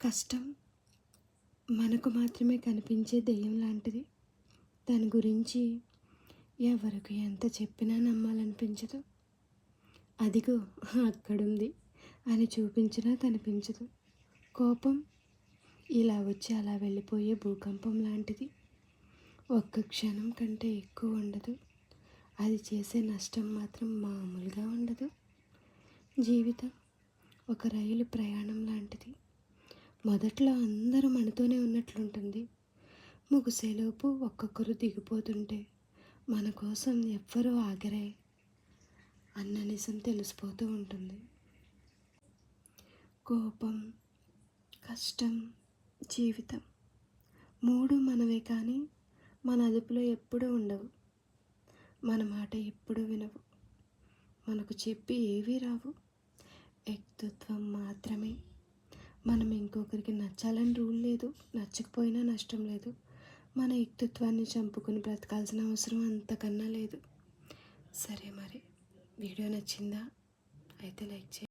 కష్టం మనకు మాత్రమే కనిపించే దెయ్యం లాంటిది. దాని గురించి ఎవరికి ఎంత చెప్పినా నమ్మాలనిపించదు. అదిగో అక్కడుంది అని చూపించినా కనిపించదు కోపం ఇలా వచ్చి అలా వెళ్ళిపోయే భూకంపం లాంటిది. ఒక్క క్షణం కంటే ఎక్కువ ఉండదు. అది చేసే నష్టం మాత్రం మామూలుగా ఉండదు. జీవితం ఒక రైలు ప్రయాణం లాంటిది మొదట్లో అందరూ మనతోనే ఉన్నట్లుంటుంది. ముగిసేలోపు ఒక్కొక్కరు దిగిపోతుంటే మన కోసం ఎవ్వరూ ఆగరే అన్న నిజం తెలిసిపోతూ ఉంటుంది. కోపం కష్టం జీవితం మూడు మనవే కానీ మన అదుపులో ఎప్పుడూ ఉండవు. మన మాట ఎప్పుడు వినవు. మనకు చెప్పి ఏవీ రావు. వ్యక్తిత్వం మాత్రమే మనం ఇంకొకరికి నచ్చాలని రూల్ లేదు నచ్చకపోయినా నష్టం లేదు. మన వ్యక్తిత్వాన్ని చంపుకుని బ్రతకాల్సిన అవసరం అంతకన్నా లేదు. సరే మరి వీడియో నచ్చిందా? అయితే లైక్ చేయండి.